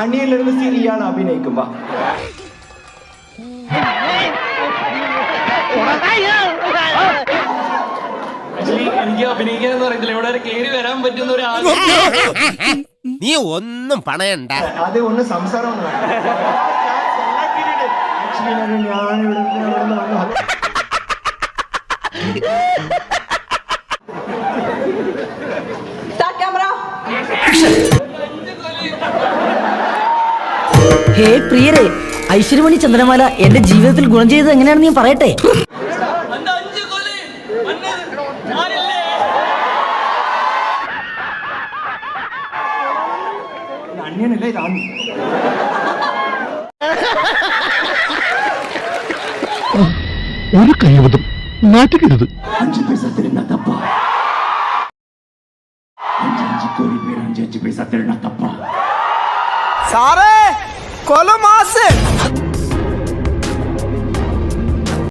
അണിയനിരുന്ന് scene അഭിനയിക്കുമ്പോ അഭിനയിക്കും വാ actually എനിക്ക് അഭിനയിക്കാൻ എന്ന് അറിയത്തില്ല ഇവിടെ വരെ കയറി വരാൻ പറ്റുന്ന ഒരു ആഗ്രഹം നീ ഒന്നും പണയണ്ട. അത് ഒന്ന് സംസാരം ഒന്ന് വേണം. Actually ഞാൻ ഞാൻ ഇവിടെ ഇവിടെ നിന്ന് വന്നു ഹലോ Start camera. ഹേ പ്രിയരെ ഐശ്വര്യമണി ചന്ദ്രമാല എന്റെ ജീവിതത്തിൽ ഗുണം ചെയ്തത് എങ്ങനെയാണെന്ന് ഞാൻ പറയട്ടെ? അന്യനല്ലേ ഇത് ഒരു കൈവതം നാറ്റുകരുത് അഞ്ച് പൈസ തരുന്ന തപ്പ അഞ്ച് കോടി പേര് അഞ്ചഞ്ച് അഞ്ച് പൈസ തരുന്ന തപ്പ സാറേ! கொலமா?